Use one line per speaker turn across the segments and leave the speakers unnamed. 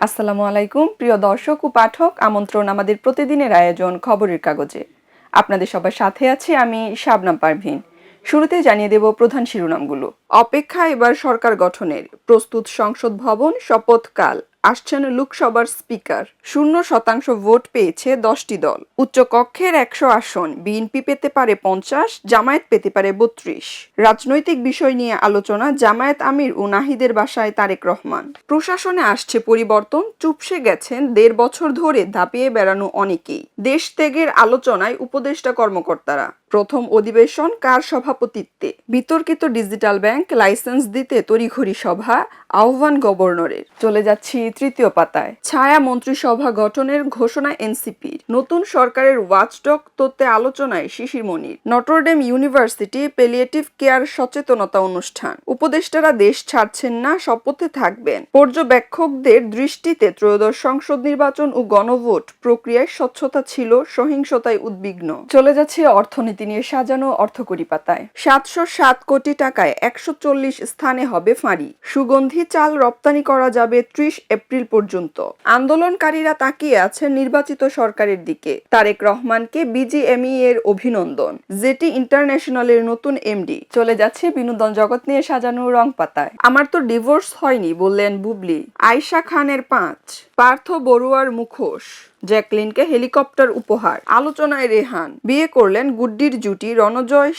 আসসালামু আলাইকুম, প্রিয় দর্শক ও পাঠক, আমন্ত্রণ আমাদের প্রতিদিনের আয়োজন খবরের কাগজে। আপনাদের সবার সাথে আছি আমি শাবনাম পারভিন। শুরুতে জানিয়ে দেব প্রধান শিরোনামগুলো। অপেক্ষা এবার সরকার গঠনের। প্রস্তুত সংসদ ভবন শপথকাল। আসছেন লোকসভার স্পিকার। শূন্য শতাংশ ভোট পেয়েছে দশটি দল। উচ্চ কক্ষের একশো আসন, বিএনপি পেতে পারে পঞ্চাশ, জামায়াত পেতে পারে বত্রিশ। রাজনৈতিক বিষয় নিয়ে আলোচনা, জামায়াত আমির ও নাহিদের বাসায় তারেক রহমান। প্রশাসনে আসছে পরিবর্তন, চুপসে গেছেন দেড় বছর ধরে, ধাপিয়ে বেড়ানো অনেকেই। দেশ ত্যাগের আলোচনায় উপদেষ্টা কর্মকর্তারা। প্রথম অধিবেশন কার সভাপতিত্বে? বিতর্কিত ডিজিটাল ব্যাংক লাইসেন্স দিতে তড়িঘড়ি সভা, আহ্বান গভর্নরের। চলে যাচ্ছি তৃতীয় পাতায়। ছায়া মন্ত্রিসভা গঠনের ঘোষণা এনসিপির। নতুন সরকারের ওয়াচডগ তত্ত্বে আলোচনায় Shishir Monir. Notre Dame university palliative care সচেতনতা অনুষ্ঠান। উপদেষ্টারা দেশ ছাড়ছেন না, শপথে থাকবেন। পর্যবেক্ষকদের দৃষ্টিতে ত্রয়োদশ সংসদ নির্বাচন ও গণভোট প্রক্রিয়ায় স্বচ্ছতা ছিল, সহিংসতায় উদ্বিগ্ন। চলে যাচ্ছে অর্থনীতি নিয়ে সাজানো অর্থকরী পাতায়। সাতশো সাত কোটি টাকায় একশো চল্লিশ স্থানে হবে ফাঁড়ি। সুগন্ধি চাল রপ্তানি করা যাবে ত্রিশ এপ্রিল পর্যন্ত। আন্দোলনকারীরা তাকিয়ে আছে নির্বাচিত সরকারের দিকে। তারেক রহমানকে বিজিএমই এর অভিনন্দন। জেটি ইন্টারন্যাশনালের নতুন এমডি। চলে যাচ্ছে বিনোদন জগৎ নিয়ে সাজানো রং পাতায়। আমার তো ডিভোর্স হয়নি, বললেন বুবলি। আয়শা খানের পাঁচ। পার্থ বড়ুয়ার মুখোশ। জ্যাকলিনকে হেলিকপ্টার উপহার। আলোচনায় রেহান। বিয়ে করলেন গুড্ডির জুটি রণজয়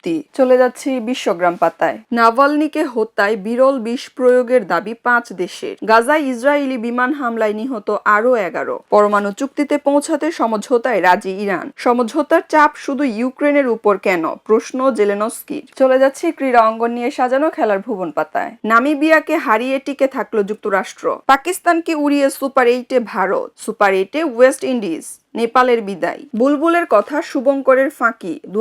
সেমপ্তি চলে যাচ্ছি বিশ্বগ্রাম পাতায়। নাভালনিকে হত্যায় বিরল বিষ প্রয়োগের দাবি পাঁচ দেশের। গাজায় ইসরায়েলি বিমান হামলায় নিহত আরও এগারো। পরমাণু চুক্তিতে পৌঁছাতে সমঝোতায় রাজি ইরান। সমঝোতার চাপ শুধু ইউক্রেনের উপর কেন? প্রশ্ন জেলেনস্কির চলে যাচ্ছে ক্রীড়া অঙ্গন নিয়ে সাজানো খেলার ভুবন পাতায়। নামিবিয়াকে হারিয়ে টিকে থাকল যুক্তরাষ্ট্র। পাকিস্তানকে উড়িয়ে সুপার এইটে ভারত। সুপার এইটে ওয়েস্ট ইন্ডিজ। নেপালের বিদায়। বুলবুলের কথা শুভঙ্করের ফাঁকি দু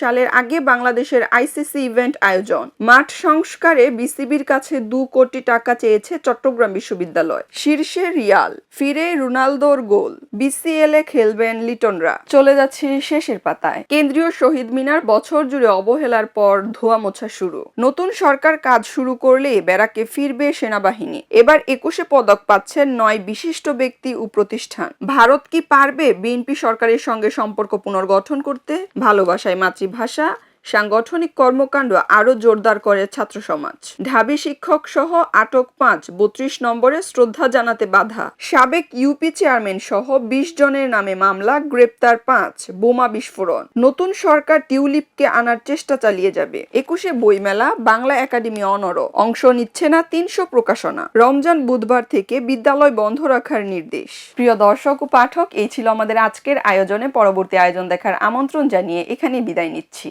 সালের আগে বাংলাদেশের আইসিসি ইভেন্ট আয়োজন। মাঠ সংস্কারে বিসিবির কাছে দু কোটি টাকা চেয়েছে চট্টগ্রাম বিশ্ববিদ্যালয়। শীর্ষে রিয়াল, ফিরে রোনালদোর গোল। বিসিএল এ খেলবেন লিটনরা। চলে যাচ্ছে শেষের পাতায়। কেন্দ্রীয় শহীদ মিনার বছর জুড়ে অবহেলার পর ধোয়া মোছা শুরু। নতুন সরকার কাজ শুরু করলে ব্যারাকে ফিরবে সেনাবাহিনী। এবার একুশে পদক পাচ্ছেন নয় বিশিষ্ট ব্যক্তি ও প্রতিষ্ঠান। ভারত কি পারবে বিএনপি সরকারের সঙ্গে সম্পর্ক পুনর্গঠন করতে ভালোবাসায় মাতৃভাষা সাংগঠনিক কর্মকাণ্ড আরও জোরদার করে ছাত্র সমাজ। ঢাবি শিক্ষক সহ আটক পাঁচ, বত্রিশ নম্বরে শ্রদ্ধা জানাতে বাধা। সাবেক ইউপি চেয়ারম্যান সহ বিশ জনের নামে মামলা, গ্রেপ্তার পাঁচ, বোমা বিস্ফোরণ। নতুন সরকার টিউলিপকে আনার চেষ্টা চালিয়ে যাবে। একুশে বইমেলা, বাংলা একাডেমি অনর অংশ নিচ্ছে না তিনশো প্রকাশনা। রমজান বুধবার থেকে বিদ্যালয় বন্ধ রাখার নির্দেশ। প্রিয় দর্শক ও পাঠক, এই ছিল আমাদের আজকের আয়োজনে পরবর্তী আয়োজন দেখার আমন্ত্রণ জানিয়ে এখানে বিদায় নিচ্ছি।